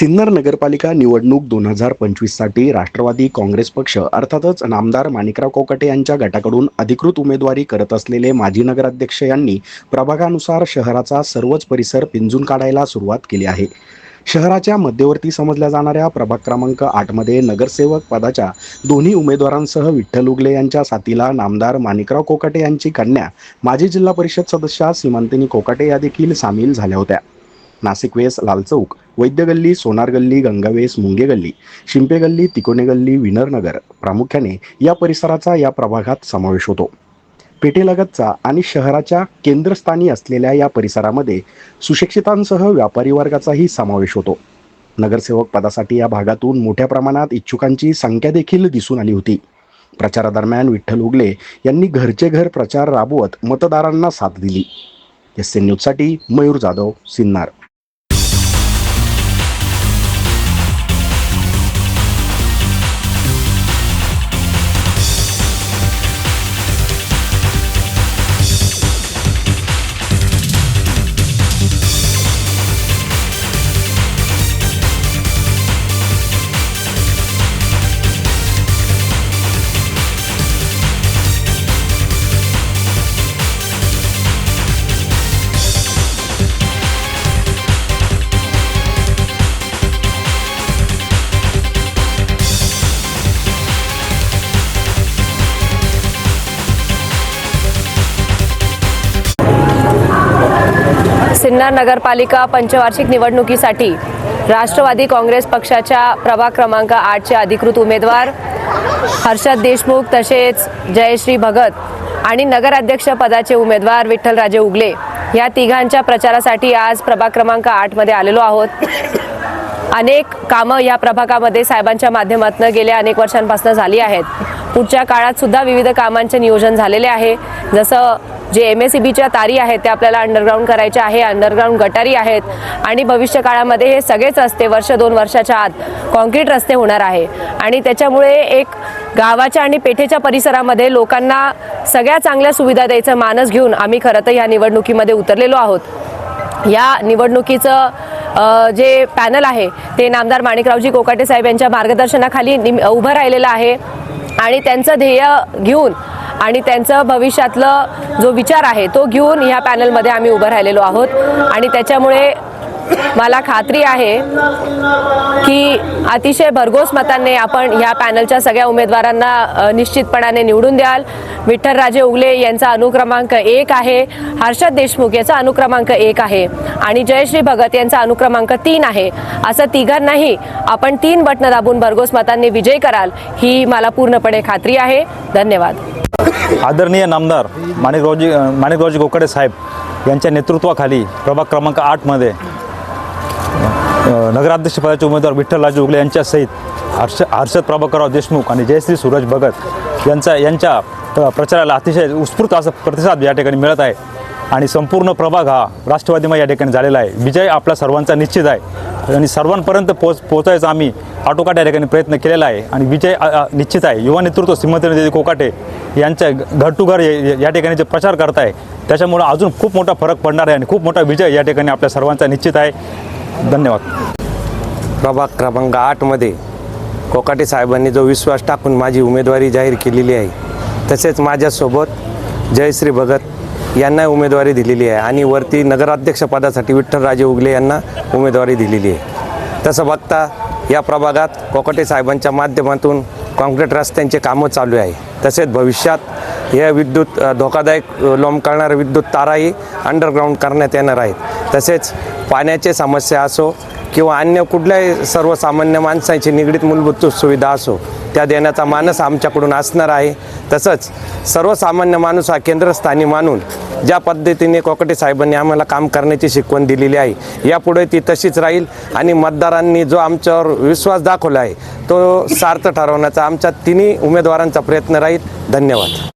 सिन्नर नगरपालिका निवडणूक दोन हजार पंचवीससाठी राष्ट्रवादी काँग्रेस पक्ष अर्थातच नामदार माणिकराव कोकटे यांच्या गटाकडून अधिकृत उमेदवारी करत असलेले माजी नगराध्यक्ष यांनी प्रभागानुसार शहराचा सर्वच परिसर पिंजून काढायला सुरुवात केली आहे. शहराच्या मध्यवर्ती समजल्या जाणाऱ्या प्रभाग क्रमांक आठमध्ये नगरसेवक पदाच्या दोन्ही उमेदवारांसह विठ्ठल उगले यांच्या साथीला नामदार माणिकराव कोकाटे यांची कन्या माजी जिल्हा परिषद सदस्या सीमांतिनी कोकाटे या देखील सामील झाल्या होत्या. नाशिक वेस लाल चौक वैद्य गल्ली सोनार गल्ली गंगावेस मुंगे गल्ली शिंपे गल्ली तिकोने गल्ली विनरनगर प्रामुख्याने या परिसराचा या प्रभागात समावेश होतो. पेठेलगतचा आणि शहराच्या केंद्रस्थानी असलेल्या या परिसरामध्ये सुशिक्षितांसह व्यापारी वर्गाचाही समावेश होतो. नगरसेवक पदासाठी या भागातून मोठ्या प्रमाणात इच्छुकांची संख्या देखील दिसून आली होती. प्रचारादरम्यान विठ्ठल उगले यांनी घरचे घर प्रचार राबवत मतदारांना साथ दिली. एस सी न्यूजसाठी मयूर जाधव सिन्नार. सिन्नर नगरपालिका पंचवार्षिक निवडणुकीसाठी राष्ट्रवादी काँग्रेस पक्षाच्या प्रभाग क्रमांक आठचे अधिकृत उमेदवार हर्षद देशमुख तसेच जयश्री भगत आणि नगराध्यक्षपदाचे उमेदवार विठ्ठलराजे उगले या तिघांच्या प्रचारासाठी आज प्रभाग क्रमांक आठमध्ये आलेलो आहोत. अनेक कामं या प्रभागामध्ये साहेबांच्या माध्यमातून गेल्या अनेक वर्षांपासून झाली आहेत. पुढच्या काळात सुद्धा विविध कामांचे नियोजन झालेले आहे. जसं जे एम एस सी बीच्या तारी आहेत त्या आपल्याला अंडरग्राऊंड करायच्या आहे अंडरग्राऊंड गटारी आहेत. आणि भविष्य काळामध्ये हे सगळेच रस्ते वर्ष दोन वर्षाच्या आत कॉन्क्रीट रस्ते होणार आहे. आणि त्याच्यामुळे एक गावाच्या आणि पेठेच्या परिसरामध्ये लोकांना सगळ्या चांगल्या सुविधा द्यायचं मानस घेऊन आम्ही खरं तर या निवडणुकीमध्ये उतरलेलो आहोत. या निवडणुकीचं जे पॅनल आहे ते नामदार माणिकरावजी कोकाटे साहेब यांच्या मार्गदर्शनाखाली निम- उभं राहिलेलं आहे. आणि त्यांचं ध्येय घेऊन आणि त्यांचं भविष्यातलं जो विचार आहे तो घेऊन ह्या पॅनलमध्ये आम्ही उभं राहिलेलो आहोत. आणि त्याच्यामुळे मला खात्री आहे की अतिशय भरघोस मतांनी आपण ह्या पॅनलच्या सगळ्या उमेदवारांना निश्चितपणाने निवडून द्याल. विठ्ठलराजे उगले यांचा अनुक्रमांक एक आहे. हर्षद देशमुख याचा अनुक्रमांक एक आहे. आणि जयश्री भगत यांचा अनुक्रमांक तीन आहे. असं तिघांनाही आपण तीन बटणं दाबून भरघोस मतांनी विजय कराल ही मला पूर्णपणे खात्री आहे. धन्यवाद. आदरणीय नामदार माणिकरावजी माणिकरावजी गोकडे साहेब यांच्या नेतृत्वाखाली प्रभाग क्रमांक आठमध्ये नगराध्यक्षपदाचे उमेदवार विठ्ठलराजे उगले यांच्यासहित हर्ष हर्षद प्रभाकरराव देशमुख आणि जयश्री सूरज भगत यांचा यांच्या प्रचाराला अतिशय उत्स्फूर्त असा प्रतिसाद या ठिकाणी मिळत आहे. आणि संपूर्ण प्रभाग हा राष्ट्रवादीमध्ये या ठिकाणी झालेला आहे. विजय आपला सर्वांचा निश्चित आहे. आणि सर्वांपर्यंत पोच पोचायचा आम्ही आटोकाट या ठिकाणी प्रयत्न केलेला आहे. आणि विजय निश्चित आहे. युवा नेतृत्व श्रीमती कोकाटे. यांच्या घर टू घर या- या ठिकाणी जे प्रचार करत आहे त्याच्यामुळं अजून खूप मोठा फरक पडणार आहे आणि खूप मोठा विजय या ठिकाणी आपल्या सर्वांचा निश्चित आहे. धन्यवाद. प्रभाग क्रमांक आठमध्ये कोकाटे साहेबांनी जो विश्वास टाकून माझी उमेदवारी जाहीर केलेली आहे तसेच माझ्यासोबत जयश्री भगत यांना उमेदवारी दिलेली आहे आणि वरती नगराध्यक्षपदासाठी विठ्ठलराजे उगले यांना उमेदवारी दिलेली आहे. तसं बघता या प्रभागात कोकाटे साहेबांच्या माध्यमातून कॉन्क्रीट रस्त्यांचे कामं चालू आहे. तसेच भविष्यात या विद्युत धोकादायक लोंब लोंब विद्युत ताराही अंडरग्राऊंड करण्यात येणार आहेत. तसेच पाण्याची समस्या असो किंवा अन्य कुठल्याही सर्वसामान्य माणसांची निगडीत मूलभूत सुविधा असो त्या देण्याचा मानस आमच्याकडून असणार आहे. तसंच सर्वसामान्य माणूस हा केंद्रस्थानी मानून ज्या पद्धतीने कोकटे साहेबांनी आम्हाला काम करण्याची शिकवण दिलेली आहे यापुढे ती तशीच राहील. आणि मतदारांनी जो आमच्यावर विश्वास दाखवला आहे तो सार्थ ठरवण्याचा आमच्या तिन्ही उमेदवारांचा प्रयत्न राहील. धन्यवाद.